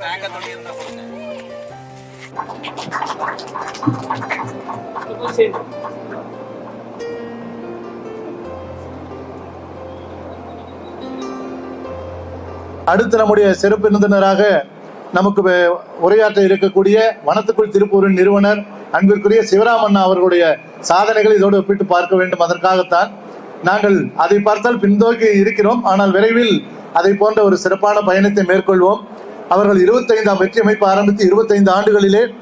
கொடுங்க அடுத்து நம்முடைய சிறப்பு விருந்தினராக நமக்கு உரையாற்ற இருக்கக்கூடிய வனத்துக்குள் திருப்பூரின் நிறுவனர் அன்பிற்குரிய சிவராமண்ணா அவர்களுடைய சாதனைகளை இதோடு ஒப்பிட்டு பார்க்க வேண்டும். அதற்காகத்தான் நாங்கள் அதை பார்த்தால் பின்தோக்கி இருக்கிறோம். ஆனால் விரைவில் அதை போன்ற ஒரு சிறப்பான பயணத்தை மேற்கொள்வோம். அவர்கள் இருபத்தைந்தாம் வெற்றி அமைப்பு ஆரம்பித்து இருபத்தைந்து ஆண்டுகளிலே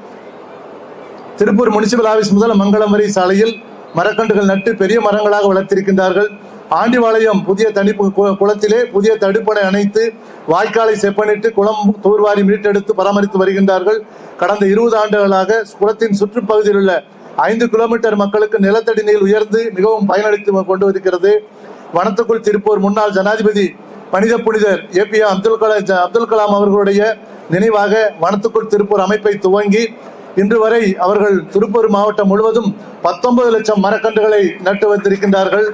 திருப்பூர் முனிசிபல் ஆஃபீஸ் முதல் மங்களம் வரை சாலையில் மரக்கன்றுகள் நட்டு பெரிய மரங்களாக வளர்த்திருக்கின்றார்கள். ஆண்டிவாளையம் புதிய தடுப்பு கு- குளத்திலே புதிய தடுப்பணை அணைத்து வாய்க்காலை செப்பனிட்டு குளம் தூர்வாரி மீட்டெடுத்து பராமரித்து வருகின்றார்கள். கடந்த இருபது ஆண்டுகளாக குளத்தின் சுற்றுப்பகுதியில் உள்ள ஐந்து கிலோமீட்டர் மக்களுக்கு நிலத்தடி நீர் உயர்ந்து மிகவும் பயனளித்து கொண்டு வருகிறது வனத்துக்குள் திருப்பூர் முன்னாள் ஜனாதிபதி மனித புனிதர் ஏ அப்துல் கலாம் அப்துல் கலாம் அவர்களுடைய நினைவாக வனத்துக்குள் திருப்பூர் அமைப்பை துவங்கி இன்று வரை அவர்கள் திருப்பூர் மாவட்டம் முழுவதும் பத்தொன்பது லட்சம் மரக்கன்றுகளை நட்டு வைத்திருக்கின்றார்கள்.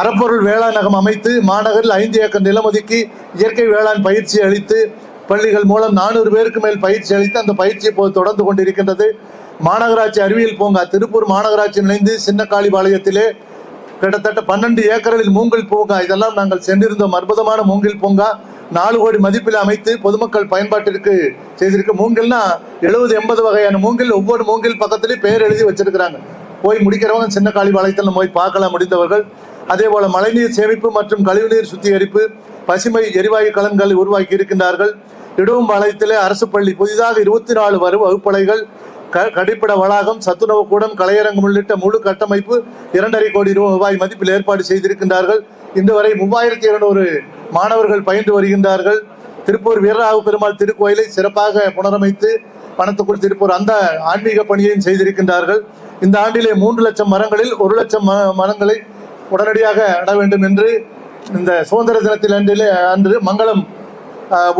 அறப்பொருள் வேளாண் அமைத்து மாநகரில் ஐந்து ஏக்கர் நிலம் ஒதுக்கி இயற்கை வேளாண் பயிற்சி அளித்து பள்ளிகள் மூலம் நானூறு பேருக்கு மேல் பயிற்சி அளித்து அந்த பயிற்சி இப்போது தொடர்ந்து கொண்டிருக்கின்றது. மாநகராட்சி அறிவியல் பூங்கா திருப்பூர் மாநகராட்சி இணைந்து சின்னக்காளிபாளையத்திலே கிட்டத்தட்ட பன்னெண்டு ஏக்கரில் மூங்கில் பூங்கா. இதெல்லாம் நாங்கள் சென்றிருந்தோம். அற்புதமான மூங்கில் பூங்கா. நாலு கோடி மதிப்பில் அமைத்து பொதுமக்கள் பயன்பாட்டிற்கு செய்திருக்கு. மூங்கில்னா எழுபது எண்பது வகையான மூங்கில். ஒவ்வொரு மூங்கில் பக்கத்துலயும் பெயர் எழுதி வச்சிருக்கிறாங்க. போய் முடிக்கிறவங்க சின்ன காளிபாளையத்தில் போய் பார்க்கலாம் முடிந்தவர்கள் அதே போல மழைநீர் சேமிப்பு மற்றும் கழிவுநீர் சுத்திகரிப்பு பசுமை எரிவாயு கலன்களை உருவாக்கி இருக்கின்றார்கள். இடவும் வளையத்திலே அரசு பள்ளி புதிதாக இருபத்தி நாலு வரும் வகுப்பலைகள் க- வளாகம் சத்துணவு கூடம் கலையரங்கம் உள்ளிட்ட முழு கட்டமைப்பு இரண்டரை கோடி ரூபாய் மதிப்பில் ஏற்பாடு செய்திருக்கின்றார்கள். இன்று வரை மூவாயிரத்தி இருநூறு மாணவர்கள் பயின்று வருகின்றார்கள். திருப்பூர் வீரராக பெருமாள் திருக்கோயிலை சிறப்பாக புனரமைத்து பணத்துக்குள் திருப்பூர் அந்த ஆன்மீக பணியையும் செய்திருக்கின்றார்கள். இந்த ஆண்டிலே மூன்று லட்சம் மரங்களில் ஒரு லட்சம் மரங்களை உடனடியாக நட வேண்டும் என்று இந்த சுதந்திர தினத்தில் அன்றிலே அன்று மங்களம்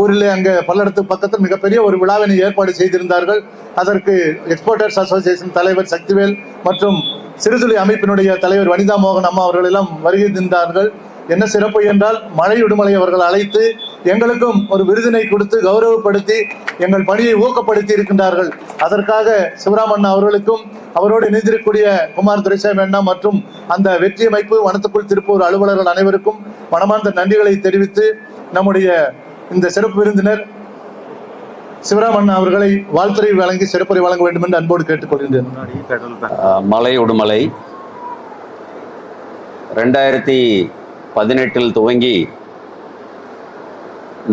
ஊரிலே அங்கே பல்லடத்துக்கு பக்கத்தில் மிகப்பெரிய ஒரு விழாவினை ஏற்பாடு செய்திருந்தார்கள். அதற்கு எக்ஸ்போர்ட்டர்ஸ் அசோசியேஷன் தலைவர் சக்திவேல் மற்றும் சிறுதுளி அமைப்பினுடைய தலைவர் வனிதா மோகன் அம்மா அவர்கள் எல்லாம் வருகை தந்தார்கள். என்ன சிறப்பு என்றால் மழை விடுமலை அவர்கள் அழைத்து எங்களுக்கும் ஒரு விருதினை கொடுத்து கௌரவப்படுத்தி எங்கள் பணியை ஊக்கப்படுத்தி இருக்கின்றார்கள். அதற்காக சிவராமண்ணா அவர்களுக்கும் அவரோடு இணைந்திருக்கக்கூடிய குமார் துரைசாமி அண்ணா மற்றும் அந்த வெற்றி அமைப்பு வனத்துக்குள் திருப்பூர் அலுவலர்கள் அனைவருக்கும் மனமார்ந்த நன்றிகளை தெரிவித்து நம்முடைய இந்த சிறப்பு விருந்தினர் சிவராமண்ணா அவர்களை வாழ்த்துறை வழங்கி சிறப்புரை வழங்க வேண்டும் என்று அன்போடு கேட்டுக்கொள்கின்றேன். மலை உடுமலை. ரெண்டாயிரத்தி பதினெட்டில் துவங்கி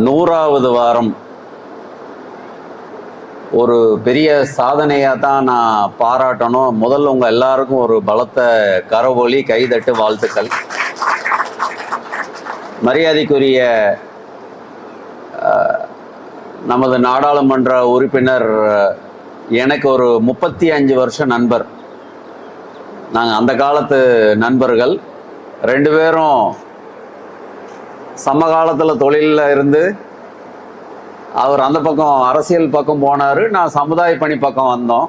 நூறாவது வாரம் ஒரு பெரிய சாதனையாக தான் நான் பாராட்டணும். முதல்ல உங்கள் எல்லாருக்கும் ஒரு பலத்த கரவொலி கைதட்டு வாழ்த்துக்கள். மரியாதைக்குரிய நமது நாடாளுமன்ற உறுப்பினர் எனக்கு ஒரு முப்பத்தி அஞ்சு வருஷம் நண்பர். நாங்கள் அந்த காலத்து நண்பர்கள். ரெண்டு பேரும் சமகாலத்தில் தொழிலில் இருந்து அவர் அந்த பக்கம் அரசியல் பக்கம் போனார் நான் சமுதாய பணி பக்கம் வந்தோம்.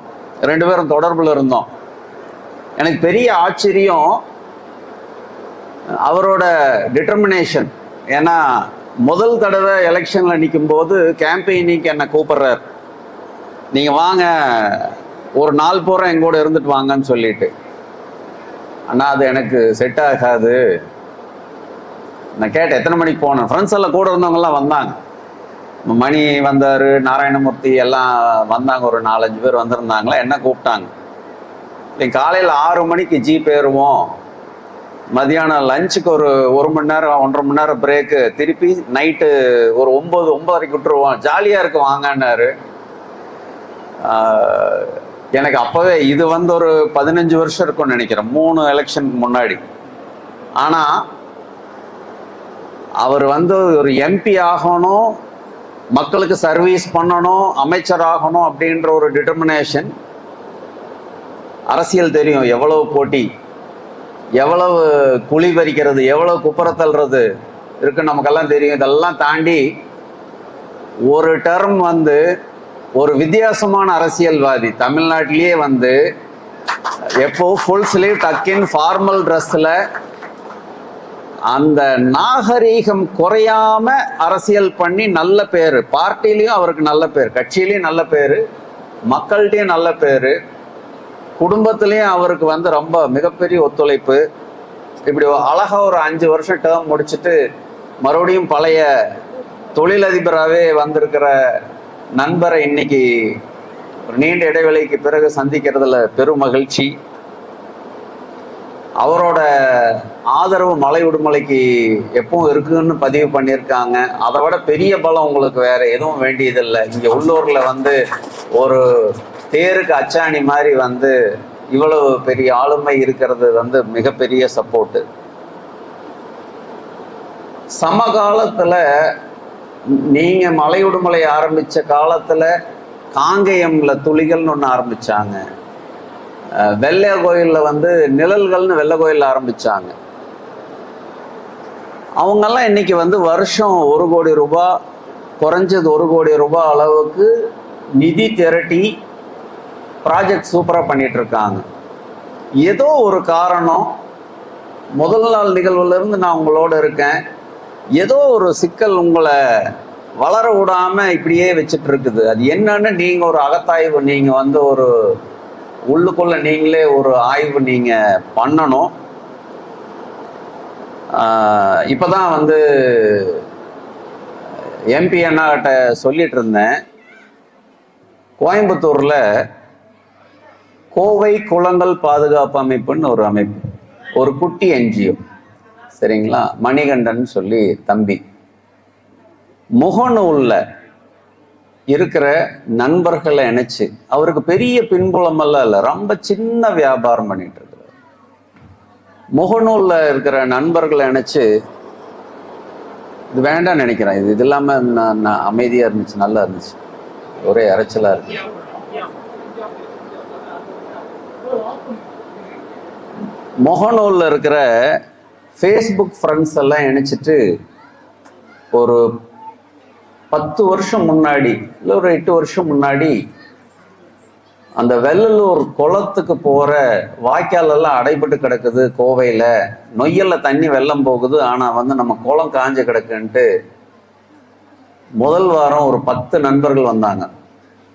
ரெண்டு பேரும் தொடர்பில் இருந்தோம். எனக்கு பெரிய ஆச்சரியம் அவரோட டிட்டர்மினேஷன் ஏன்னா முதல் தடவை எலெக்ஷனில் நிற்கும்போது கேம்பெயினிங்க்கு என்னை கூப்பிடுறார். நீங்கள் வாங்க ஒரு நாள் பூரா எங்கூட இருந்துட்டு வாங்கன்னு சொல்லிட்டு. அண்ணா அது எனக்கு செட் ஆகாது. நான் கேட்டேன் எத்தனை மணிக்கு போனேன் ஃப்ரெண்ட்ஸ் எல்லாம் கூட இருந்தவங்கலாம் வந்தாங்க. மணி வந்தார் நாராயணமூர்த்தி எல்லாம் வந்தாங்க ஒரு நாலஞ்சு பேர் வந்திருந்தாங்களா என்ன கூப்பிட்டாங்க. நீ காலையில் ஆறு மணிக்கு ஜீப் ஏறுவோம். மதியானம் லஞ்சுக்கு ஒரு ஒரு மணி நேரம் ஒன்றரை மணி நேரம் பிரேக்கு திருப்பி நைட்டு ஒரு ஒம்பது ஒம்பதரைக்கு விட்டுருவோம். ஜாலியாக இருக்கு வாங்கன்னாரு. எனக்கு அப்போவே இது வந்து ஒரு பதினஞ்சு வருஷம் இருக்கும்னு நினைக்கிறேன். மூணு எலெக்ஷனுக்கு முன்னாடி. ஆனால் அவர் வந்து ஒரு எம்பி ஆகணும் மக்களுக்கு சர்வீஸ் பண்ணணும் அமைச்சர் ஆகணும் அப்படின்ற ஒரு டிட்டர்மினேஷன் அரசியல் தெரியும் எவ்வளவு போட்டி. எவ்வளவு குழி பறிக்கிறது எவ்வளவு குப்புற தள்ளுறது இருக்குன்னு நமக்கெல்லாம் தெரியும். இதெல்லாம் தாண்டி ஒரு டர்ம் வந்து ஒரு வித்தியாசமான அரசியல்வாதி தமிழ்நாட்டிலேயே வந்து எப்போ ஃபுல் ஸ்லீவ் டக்கின் ஃபார்மல் ட்ரெஸ்ஸில் அந்த நாகரீகம் குறையாம அரசியல் பண்ணி நல்ல பேர். பார்ட்டிலையும் அவருக்கு நல்ல பேர் கட்சியிலையும் நல்ல பேர் மக்கள்கிட்டயும் நல்ல பேர். குடும்பத்திலையும் அவருக்கு வந்து ரொம்ப மிகப்பெரிய ஒத்துழைப்பு. இப்படி அழகா ஒரு அஞ்சு வருஷம் டேர்ம் முடிச்சுட்டு மறுபடியும் பழைய தொழிலதிபராகவே வந்திருக்கிற நண்பரை இன்னைக்கு ஒரு நீண்ட இடைவெளிக்கு பிறகு சந்திக்கிறதுல பெரும் மகிழ்ச்சி. அவரோட ஆதரவு மலை விடுமலைக்கு எப்பவும் இருக்குன்னு பதிவு பண்ணியிருக்காங்க. அதை விட பெரிய பலம் உங்களுக்கு வேற எதுவும் வேண்டியதில்லை. இங்க உள்ளூர்ல வந்து ஒரு தேருக்கு அச்சாணி மாதிரி வந்து இவ்வளவு பெரிய ஆளுமை இருக்கிறது வந்து மிகப்பெரிய சப்போர்ட்டு சமகாலத்தில் நீங்கள் மலையுடுமலை ஆரம்பித்த காலத்தில் காங்கேயமில் காங்கேயம்ல துளிகள்னு ஒன்று ஆரம்பிச்சாங்க. வெள்ளை கோயிலில் வந்து நிழல்கள்னு வெள்ளை கோயிலில் ஆரம்பித்தாங்க அவங்கெல்லாம் இன்னைக்கு வந்து வருஷம் ஒரு கோடி ரூபாய் குறைஞ்சது ஒரு கோடி ரூபாய் அளவுக்கு நிதி திரட்டி ப்ராஜெக்ட் சூப்பராக பண்ணிட்டு இருக்காங்க ஏதோ ஒரு காரணம் முதல் நாள் நிகழ்வுலேருந்து நான் உங்களோட இருக்கேன். ஏதோ ஒரு சிக்கல் உங்களை வளர விடாம இப்படியே வச்சுட்டு இருக்குது அது என்னன்னு நீங்க ஒரு அகத்தாய்வு நீங்க வந்து ஒரு உள்ளுக்குள்ள நீங்களே ஒரு ஆய்வு நீங்க பண்ணணும். இப்போ இப்பதான் வந்து எம்பி அண்ணாகிட்ட சொல்லிட்டு இருந்தேன் கோயம்புத்தூர்ல கோவை குளங்கள் பாதுகாப்பு அமைப்புன்னு ஒரு அமைப்பு. ஒரு குட்டி என்ஜிஓ சரிங்களா? மணிகண்டன் சொல்லி தம்பி. முகநூல்ல இருக்கிற நண்பர்களை இணைச்சு அவருக்கு பெரிய பின்புலமெல்லாம் இல்லை ரொம்ப சின்ன வியாபாரம் பண்ணிட்டு இருக்கிறார் முகநூல்ல இருக்கிற நண்பர்களை இணைச்சு இது வேண்டாம் நினைக்கிறேன். இது இது இல்லாம நான் நான் அமைதியா இருந்துச்சு நல்லா இருந்துச்சு. ஒரே இறைச்சலா இருக்கு. மொகநூலில் இருக்கிற ஃபேஸ்புக் ஃப்ரெண்ட்ஸ் எல்லாம் இணைச்சிட்டு ஒரு பத்து வருஷம் முன்னாடி இல்லை ஒரு எட்டு வருஷம் முன்னாடி அந்த வெள்ளலூர் குளத்துக்கு போகிற வாய்க்காலெல்லாம் அடைபட்டு கிடக்குது கோவையில். நொய்யல்ல தண்ணி வெள்ளம் போகுது ஆனால் வந்து நம்ம குளம் காஞ்சு கிடக்குன்ட்டு முதல் வாரம் ஒரு பத்து நண்பர்கள் வந்தாங்க.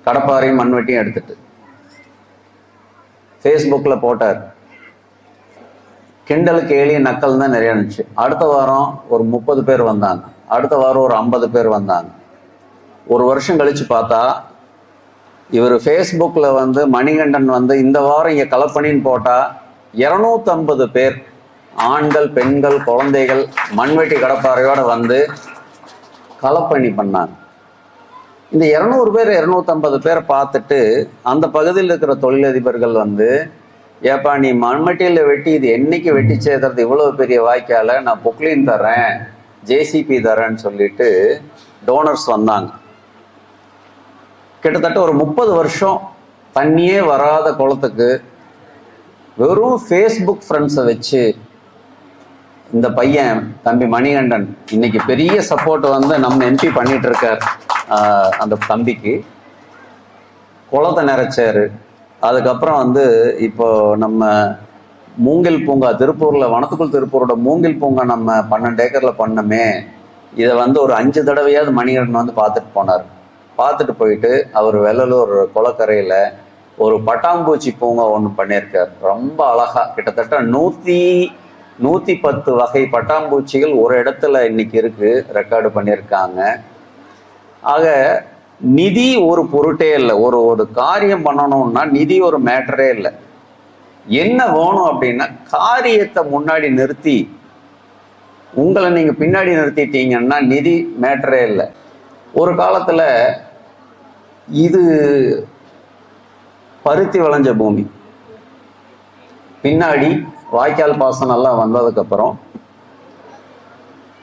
கடப்பாரையும் மண்வெட்டியும் எடுத்துட்டு. ஃபேஸ்புக்கில் போட்டார். கிண்டலுக்கு எளிய நக்கல் தான் நிறைய இருந்துச்சு. அடுத்த வாரம் ஒரு முப்பது பேர் வந்தாங்க. அடுத்த வாரம் ஒரு ஐம்பது பேர் வந்தாங்க. ஒரு வருஷம் கழிச்சு பார்த்தா இவர் ஃபேஸ்புக்கில் வந்து மணிகண்டன் வந்து இந்த வாரம் இங்கே கலப்பணின்னு போட்டால் இரநூத்தம்பது பேர் ஆண்கள் பெண்கள் குழந்தைகள் மண்வெட்டி கடப்பாறையோடு வந்து கலப்பணி பண்ணாங்க. இந்த இரநூறு பேர் இரநூத்தம்பது பேரை பார்த்துட்டு அந்த பகுதியில் இருக்கிற தொழிலதிபர்கள் வந்து ஏப்பா நீ மண்மட்டியில் வெட்டி இது என்னைக்கு வெட்டி சேர்த்துறது இவ்வளோ பெரிய வாய்க்கால நான் பொக்லின் தரேன் ஜேசிபி தரேன்னு சொல்லிட்டு டோனர்ஸ் வந்தாங்க. கிட்டத்தட்ட ஒரு முப்பது வருஷம் தண்ணியே வராத குளத்துக்கு வெறும் ஃபேஸ்புக் ஃப்ரெண்ட்ஸை வச்சு இந்த பையன் தம்பி மணிகண்டன் இன்னைக்கு பெரிய சப்போர்ட் வந்து நம்ம எம்பி பண்ணிட்டு இருக்கார் அந்த தம்பிக்கு. குளத்தை நிறைச்சாரு. அதுக்கப்புறம் வந்து இப்போ நம்ம மூங்கில் பூங்கா திருப்பூர்ல வனத்துக்குள் திருப்பூரோட மூங்கில் பூங்கா நம்ம பன்னெண்டு ஏக்கர்ல பண்ணமே. இதை வந்து ஒரு அஞ்சு தடவையாவது மணிகண்டன் வந்து பார்த்துட்டு போனார். பார்த்துட்டு போயிட்டு அவர் வெள்ளலூர் குளக்கரையில் ஒரு பட்டாம்பூச்சி பூங்கா ஒன்று பண்ணியிருக்கார். ரொம்ப அழகா. கிட்டத்தட்ட நூற்றி நூற்றி பத்து வகை பட்டாம்பூச்சிகள் ஒரு இடத்துல இன்னைக்கு இருக்கு. ரெக்கார்டு பண்ணியிருக்காங்க. ஆக நிதி ஒரு பொருட்டே இல்லை. ஒரு ஒரு காரியம் பண்ணணும்னா நிதி ஒரு மேட்டரே இல்லை. என்ன வேணும் அப்படின்னா காரியத்தை முன்னாடி நிறுத்தி உங்களை நீங்க பின்னாடி நிறுத்திட்டீங்கன்னா நிதி மேட்டரே இல்லை. ஒரு காலத்துல இது பருத்தி விளைஞ்ச பூமி. பின்னாடி வாய்க்கால் பாசனம் எல்லாம் வந்ததுக்கு அப்புறம்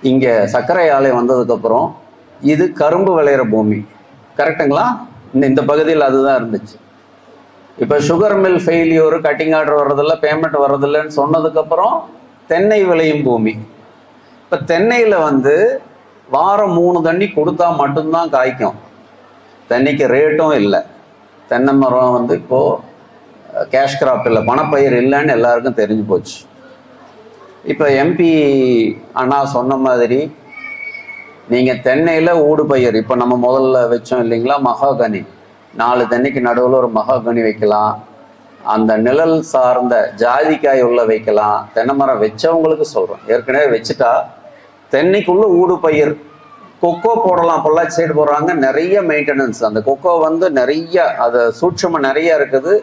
இங்க சர்க்கரை ஆலை வந்ததுக்கு அப்புறம் இது கரும்பு விளையிற பூமி. கரெக்டுங்களா? இந்த இந்த பகுதியில் அதுதான் இருந்துச்சு. இப்போ sugar mill failure cutting order வர்றதில்ல பேமெண்ட் வர்றதில்லைன்னு சொன்னதுக்கப்புறம் தென்னை விளையும் பூமி. இப்போ தென்னையில் வந்து வாரம் மூணு தண்ணி கொடுத்தா மட்டும்தான் காய்க்கும். தண்ணிக்கு ரேட்டும் இல்லை. தென்னை மரம் வந்து இப்போது கேஷ் கிராப் இல்லை பணப்பயிர் இல்லைன்னு எல்லாருக்கும் தெரிஞ்சு போச்சு. இப்போ எம்பி அண்ணா சொன்ன மாதிரி நீங்கள் தென்னையில் ஊடு பயிர். இப்போ நம்ம முதல்ல வச்சோம் இல்லைங்களா மகாகனி. நாலு தென்னைக்கு நடுவில் ஒரு மகாகனி வைக்கலாம். அந்த நிழல் சார்ந்த ஜாதிக்காய் உள்ள வைக்கலாம். தென்னை மரம் வச்சவங்களுக்கு சொல்கிறோம் ஏற்கனவே வச்சுட்டா தென்னைக்குள்ள ஊடு பயிர். கொக்கோ போடலாம். பொள்ளாச்சி சைடு போடுறாங்க. நிறைய மெயின்டெனன்ஸ் அந்த கொக்கோ வந்து நிறைய அது சூட்சமாக நிறைய இருக்குது.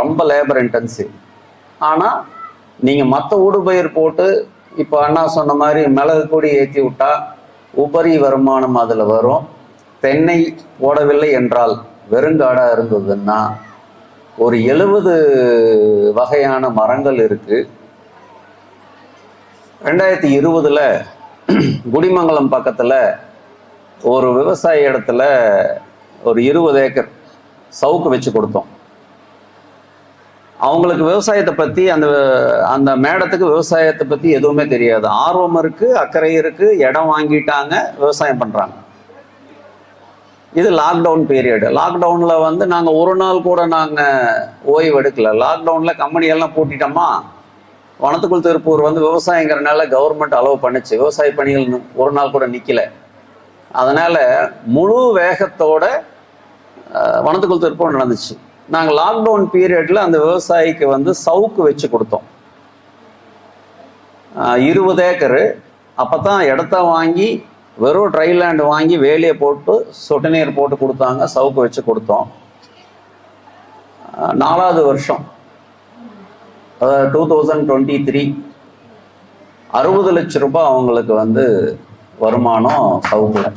ரொம்ப லேபர் இன்டென்சிவ் ஆனால் நீங்கள் மற்ற ஊடுபயிர் போட்டு இப்போ அண்ணா சொன்ன மாதிரி மிளகு கொடி ஏற்றி விட்டா உபரி வருமானம் அதில் வரும். தென்னை போடவில்லை என்றால் வெறுங்காடாக இருந்ததுன்னா ஒரு எழுபது வகையான மரங்கள் இருக்குது ரெண்டாயிரத்தி இருபதில் குடிமங்கலம் பக்கத்தில் ஒரு விவசாய இடத்துல ஒரு இருபது ஏக்கர் சவுக்கு வச்சு கொடுத்தோம். அவங்களுக்கு விவசாயத்தை பற்றி அந்த அந்த மேடத்துக்கு விவசாயத்தை பற்றி எதுவுமே தெரியாது. ஆர்வம் இருக்கு அக்கறை இருக்கு இடம் வாங்கிட்டாங்க விவசாயம் பண்ணுறாங்க இது லாக்டவுன் பீரியடு லாக்டவுனில் வந்து நாங்கள் ஒரு நாள் கூட நாங்கள் ஓய்வு எடுக்கல. லாக்டவுனில் கம்பெனி எல்லாம் பூட்டிட்டோமா? வனத்துக்குள் திருப்பூர் வந்து விவசாயங்கிறனால கவர்மெண்ட் அலோவ் பண்ணுச்சு. விவசாய பணிகள் ஒரு நாள் கூட நிற்கல அதனால் முழு வேகத்தோட வனத்துக்குள் திருப்பூர் நடந்துச்சு. நாங்கள் லாக்டவுன் பீரியட்ல அந்த விவசாயிக்கு வந்து சவுக்கு வச்சு கொடுத்தோம். இருபது ஏக்கரு. அப்போ தான் இடத்த வாங்கி வெறும் ட்ரை லேண்ட் வாங்கி வேலியை போட்டு சொட்டு நீர் போட்டு கொடுத்தாங்க சவுக்கு வச்சு கொடுத்தோம். நாலாவது வருஷம். டூ தௌசண்ட் டுவெண்ட்டி த்ரீ அறுபது லட்ச ரூபாய் அவங்களுக்கு வந்து வருமானம் சவுக்கில்.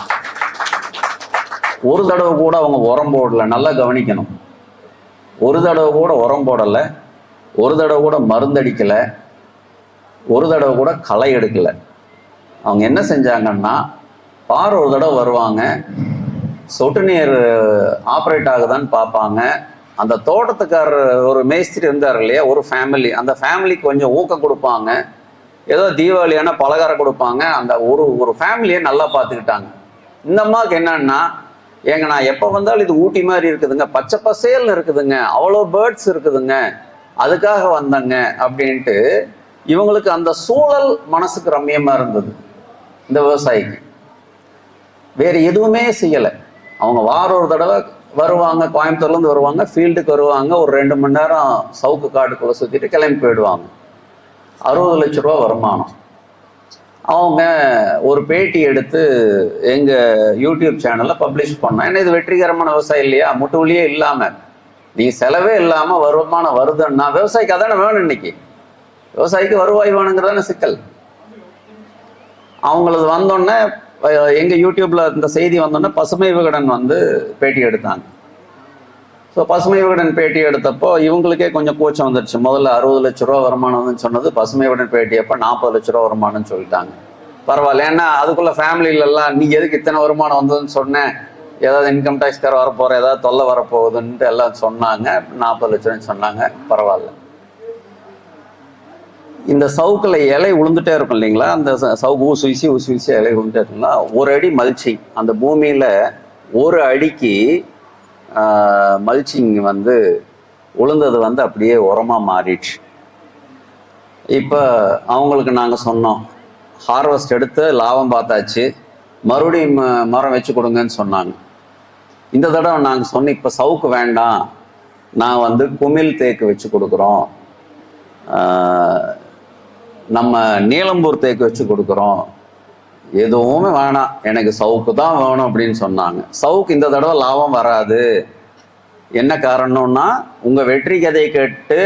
ஒரு தடவை கூட அவங்க உரம் போடல. நல்லா கவனிக்கணும். ஒரு தடவை கூட உரம் போடலை ஒரு தடவை கூட மருந்தடிக்கலை ஒரு தடவை கூட களை எடுக்கலை. அவங்க என்ன செஞ்சாங்கன்னா பார் ஒரு தடவை வருவாங்க சொட்டு நீர் ஆப்ரேட் ஆகுதான்னு பார்ப்பாங்க. அந்த தோட்டத்துக்காரர் ஒரு மேஸ்திரி இருந்தார் இல்லையா ஒரு ஃபேமிலி அந்த ஃபேமிலிக்கு கொஞ்சம் ஊக்கம் கொடுப்பாங்க. ஏதோ தீபாவளியான பலகாரம் கொடுப்பாங்க. அந்த ஒரு ஒரு ஃபேமிலியை நல்லா பார்த்துக்கிட்டாங்க. இந்த அம்மாவுக்கு என்னன்னா ஏங்க நான் எப்போ வந்தாலும் இது ஊட்டி மாதிரி இருக்குதுங்க. பச்சை பசேல்னு இருக்குதுங்க. அவ்வளோ பேர்ட்ஸ் இருக்குதுங்க. அதுக்காக வந்தேங்க அப்படின்ட்டு இவங்களுக்கு அந்த சூழல் மனசுக்கு ரம்யமாக இருந்தது. இந்த விவசாயிக்கு வேறு எதுவுமே செய்யலை. அவங்க வார ஒரு தடவை வருவாங்க கோயம்புத்தூர்லேருந்து வருவாங்க ஃபீல்டுக்கு வருவாங்க ஒரு ரெண்டு மணி நேரம் சவுக்கு காட்டுக்குள்ளே சுற்றிட்டு கிளம்பி போயிடுவாங்க. அறுபது லட்ச ரூபா வருமானம். அவங்க ஒரு பேட்டி எடுத்து எங்கள் யூடியூப் சேனலில் பப்ளிஷ் பண்ணோம் ஏன்னா இது வெற்றிகரமான விவசாயம் இல்லையா? முட்டு வழியே இல்லாமல் நீ செலவே இல்லாமல் வருமானம் வருதுன்னா விவசாயிக்கு அதான வேணும் இன்னைக்கு? விவசாயிக்கு வருவாய் வேணுங்கிறதான சிக்கல். அவங்களது வந்தோடனே எங்கள் எங்க யூடியூப்ல இந்த செய்தி வந்தோடனே பசுமை விகடன் வந்து பேட்டி எடுத்தாங்க. ஸோ பசுமை விகடன் பேட்டி எடுத்தப்போ இவங்களுக்கே கொஞ்சம் கூச்சம் வந்துடுச்சு முதல்ல அறுபது லட்ச ரூபா வருமானம்னு சொன்னது பசுமை விகடன் பேட்டி அப்போ நாற்பது லட்ச ரூபா வருமானம்னு சொல்லிட்டாங்க. பரவாயில்ல ஏன்னா அதுக்குள்ள ஃபேமிலியிலலாம் நீ எதுக்கு இத்தனை வருமானம் வந்ததுன்னு சொன்னேன்? ஏதாவது இன்கம் டேக்ஸ்கார வரப்போற ஏதாவது தொல்லை வரப்போகுதுன்ட்டு எல்லாம் சொன்னாங்க. நாற்பது லட்சம்னு சொன்னாங்க. பரவாயில்ல. இந்த சவுக்கில் இலை உளுந்துட்டே இருக்கும் இல்லைங்களா? அந்த ச- சவுக்கு ஊசி ஊசி ஊசி வீசி இலை உளுந்துட்டே இருக்குங்களா ஒரு அடி மல்ச்சிங் அந்த பூமியில் ஒரு அடிக்கு மல்ச்சிங் வந்து உளுந்தது வந்து அப்படியே உரமாக மாறிடுச்சு. இப்போ அவங்களுக்கு நாங்கள் சொன்னோம் ஹார்வெஸ்ட் எடுத்து லாபம் பார்த்தாச்சு மறுபடியும் ம- மரம் வச்சு கொடுங்கன்னு சொன்னாங்க. இந்த தடவை நாங்கள் சொன்ன இப்போ சவுக்கு வேண்டாம் நான் வந்து குமிழ் தேக்கு வச்சு கொடுக்குறோம். நம்ம நீலம்பூர் தேக்கு வச்சு கொடுக்குறோம். எதுவுமே வேணாம். எனக்கு சவுக்கு தான் வேணும் அப்படின்னு சொன்னாங்க. சவுக்கு இந்த தடவை லாபம் வராது. என்ன காரணம்னா உங்கள் வெற்றி கதையை கேட்டு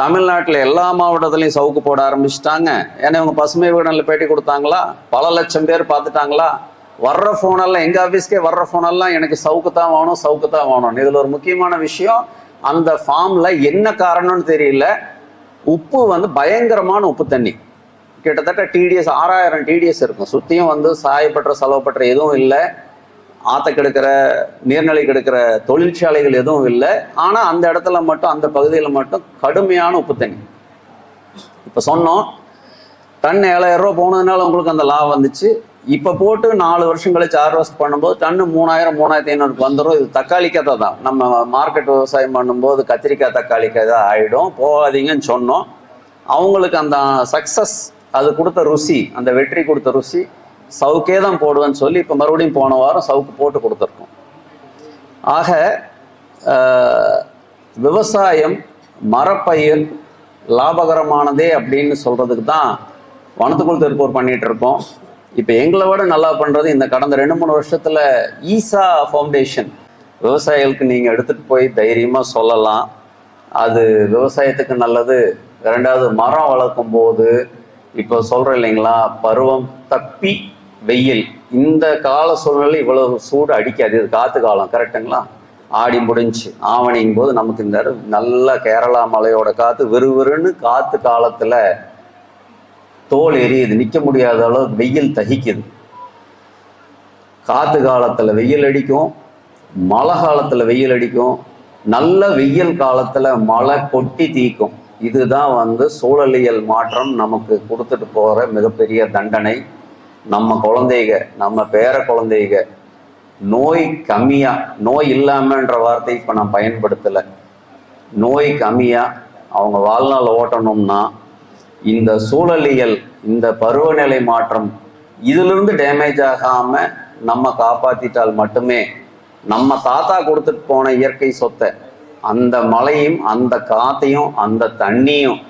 தமிழ்நாட்டில் எல்லா மாவட்டத்துலையும் சவுக்கு போட ஆரம்பிச்சிட்டாங்க. ஏன்னா இவங்க பசுமை வீடனில் பேட்டி கொடுத்தாங்களா? பல லட்சம் பேர் பார்த்துட்டாங்களா? வர்ற ஃபோனெல்லாம் எங்கள் ஆஃபீஸ்க்கே வர்ற ஃபோனெல்லாம் எனக்கு சவுக்கு தான் வேணும் சவுக்கு தான் வேணும் இதில் ஒரு முக்கியமான விஷயம் அந்த ஃபார்மில் என்ன காரணம்னு தெரியல. உப்பு வந்து பயங்கரமான உப்பு தண்ணி. கிட்டத்தட்ட டிடிஎஸ் ஆறாயிரம் டிடிஎஸ் இருக்கும். சுற்றியும் வந்து சாயப்பட்ட செலவுப்பட்ட எதுவும் இல்லை. ஆற்ற கெடுக்கிற நீர்நிலை கெடுக்கிற தொழிற்சாலைகள் எதுவும் இல்லை. ஆனால் அந்த இடத்துல மட்டும் அந்த பகுதியில் மட்டும் கடுமையான உப்பு தண்ணி. இப்போ சொன்னோம் டன் ஏழாயிரம் ரூபா போனதுனால உங்களுக்கு அந்த லாபம் வந்துச்சு. இப்போ போட்டு நாலு வருஷம் கழிச்சு ஆறு வருஷம் பண்ணும்போது டன்னு மூணாயிரம் மூணாயிரத்தி ஐநூறுக்கு வந்துடும் இது தக்காளிக்கத்தை தான் தான் நம்ம மார்க்கெட் விவசாயம் பண்ணும்போது கத்திரிக்காய் தக்காளிக்காய் தான் ஆகிடும் போகாதீங்கன்னு சொன்னோம். அவங்களுக்கு அந்த சக்ஸஸ் அது கொடுத்த ருசி அந்த வெற்றி கொடுத்த ருசி சவுக்கே தான் போடுவேன்னு சொல்லி இப்போ மறுபடியும் போன வாரம் சவுக்கு போட்டு கொடுத்துருக்கோம். ஆக விவசாயம் மரப்பயிர் லாபகரமானதே அப்படின்னு சொல்கிறதுக்கு தான் வனத்துக்குள் திருப்பூர் பண்ணிகிட்டு இருக்கோம். இப்போ எங்களை விட நல்லா பண்ணுறது இந்த கடந்த ரெண்டு மூணு வருஷத்தில் ஈசா ஃபவுண்டேஷன். விவசாயிகளுக்கு நீங்கள் எடுத்துகிட்டு போய் தைரியமாக சொல்லலாம். அது விவசாயத்துக்கு நல்லது. ரெண்டாவது மரம் வளர்க்கும் போது இப்போ சொல்றோம் இல்லைங்களா பருவம் தப்பி வெயில். இந்த கால சூழ்நிலை இவ்வளவு சூடு அடிக்காது. இது காத்து காலம் கரெக்டுங்களா ஆடி முடிஞ்சு ஆவணிங்கும் போது நமக்கு இந்த நல்ல கேரளா மலையோட காத்து விறுவிறுன்னு காத்து காலத்துல தோல் எரியுது. நிக்க முடியாத அளவுக்கு வெயில் தகிக்குது. காத்து காலத்துல வெயில் அடிக்கும் மழை காலத்துல வெயில் அடிக்கும் நல்ல வெயில் காலத்துல மழை கொட்டி தீக்கும். இதுதான் வந்து சூழலியல் மாற்றம் நமக்கு கொடுத்துட்டு போகிற மிகப்பெரிய தண்டனை. நம்ம குழந்தைக நம்ம பேர குழந்தைக நோய் கம்மியா நோய் இல்லாமன்ற வார்த்தை இப்போ நான் பயன்படுத்தலை. நோய் கம்மியா அவங்க வாழ்நாள் ஓட்டணும்னா இந்த சூழலியல் இந்த பருவநிலை மாற்றம் இதிலிருந்து டேமேஜ் ஆகாம நம்ம காப்பாத்திட்டால் மட்டுமே நம்ம தாத்தா கொடுத்துட்டு போன இயற்கை சொத்தை அந்த மழையும் அந்த காத்தையும் அந்த தண்ணியும்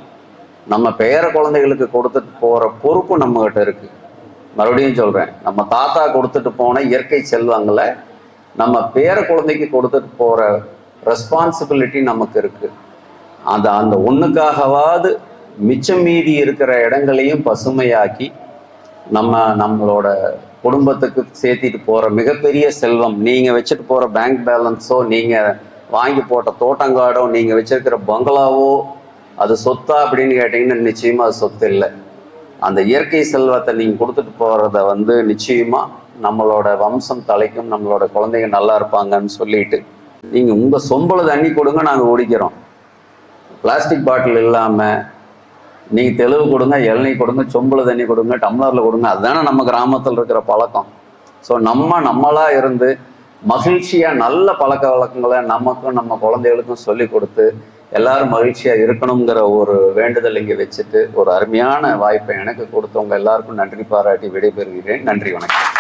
நம்ம பேர குழந்தைகளுக்கு கொடுத்துட்டு போகிற பொறுப்பு நம்ம கிட்ட இருக்கு. மறுபடியும் சொல்றேன் நம்ம தாத்தா கொடுத்துட்டு போன இயற்கை செல்வங்களை நம்ம பேர குழந்தைக்கு கொடுத்துட்டு போற ரெஸ்பான்சிபிலிட்டி நமக்கு இருக்கு. அந்த அந்த ஒண்ணுக்காகவாது மிச்சம் மீதி இருக்கிற இடங்களையும் பசுமையாக்கி நம்ம நம்மளோட குடும்பத்துக்கு சேர்த்திட்டு போற மிகப்பெரிய செல்வம் நீங்க வச்சுட்டு போற பேங்க் பேலன்ஸோ நீங்க வாங்கி போட்ட தோட்டங்காடோ நீங்கள் வச்சிருக்கிற பங்களாவோ அது சொத்தா அப்படின்னு கேட்டிங்கன்னா நிச்சயமா அது சொத்து இல்லை. அந்த இயற்கை செல்வத்தை நீங்கள் கொடுத்துட்டு போகிறத வந்து நிச்சயமா நம்மளோட வம்சம் தலைக்கும் நம்மளோட குழந்தைங்க நல்லா இருப்பாங்கன்னு சொல்லிட்டு நீங்கள் உங்கள் சொம்பளை தண்ணி கொடுங்க நாங்கள் ஓடிக்கிறோம் பிளாஸ்டிக் பாட்டில் இல்லாமல் நீங்கள் தெளிவு கொடுங்க இளநீ கொடுங்க சொம்பளை தண்ணி கொடுங்க டம்ளரில் கொடுங்க அதுதானே நம்ம கிராமத்தில் இருக்கிற பழக்கம். ஸோ நம்ம நம்மளாக இருந்து மகிழ்ச்சியா நல்ல பழக்க வழக்கங்களை நமக்கும் நம்ம குழந்தைகளுக்கும் சொல்லி கொடுத்து எல்லாரும் மகிழ்ச்சியா இருக்கணுங்கிற ஒரு வேண்டுதல் இங்க வச்சுட்டு ஒரு அருமையான வாய்ப்பை எனக்கு கொடுத்தவங்க எல்லாருக்கும் நன்றி பாராட்டி விடைபெறுகிறேன். நன்றி வணக்கம்.